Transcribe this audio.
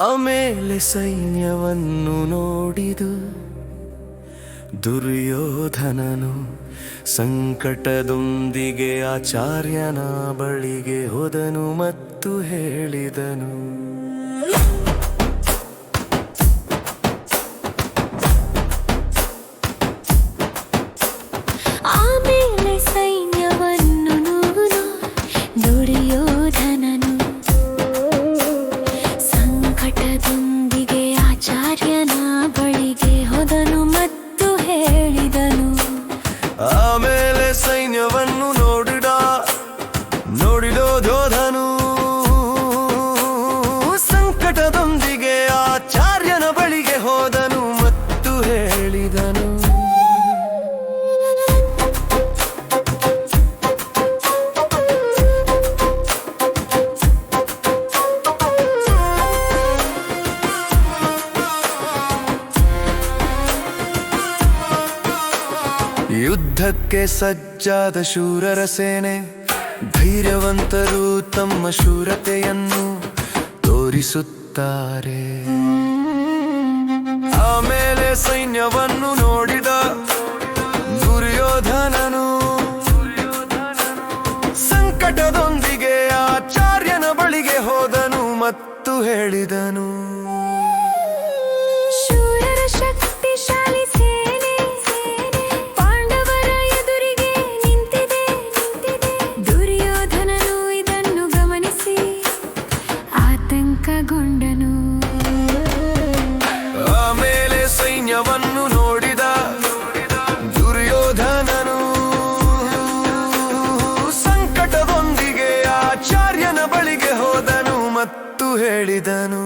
ಆಮೇಲೆ ಸೈನ್ಯವನ್ನು ನೋಡಿದು ದುರ್ಯೋಧನನು ಸಂಕಟದೊಂದಿಗೆ ಆಚಾರ್ಯನ ಬಳಿಗೆ ಹೋದನು ಮತ್ತು ಹೇಳಿದನು. ಆಮೇಲೆ ಸೈನ್ಯವನ್ನು ನೋಡು ಸಂಕಟದೊಂದಿಗೆ ಆಚಾರ್ಯನ ಯುದ್ಧಕ್ಕೆ ಸಜ್ಜಾದ ಶೂರರ ಸೇನೆ, ಧೈರ್ಯವಂತರು ತಮ್ಮ ಶೂರತೆಯನ್ನು ತೋರಿಸುತ್ತಾರೆ. ಆಮೇಲೆ ಸೈನ್ಯವನ್ನು ನೋಡಿದ ದುರ್ಯೋಧನನು, ಸಂಕಟದೊಂದಿಗೆ ಆಚಾರ್ಯನ ಬಳಿಗೆ ಹೋದನು ಮತ್ತು ಹೇಳಿದನು. ಆತಂಕಗೊಂಡನು ಆಮೇಲೆ ಸೈನ್ಯವನ್ನು ನೋಡಿದ ದುರ್ಯೋಧನನು. ಸಂಕಟದೊಂದಿಗೆ ಆಚಾರ್ಯನ ಬಳಿಗೆ ಹೋದನು ಮತ್ತು ಹೇಳಿದನು.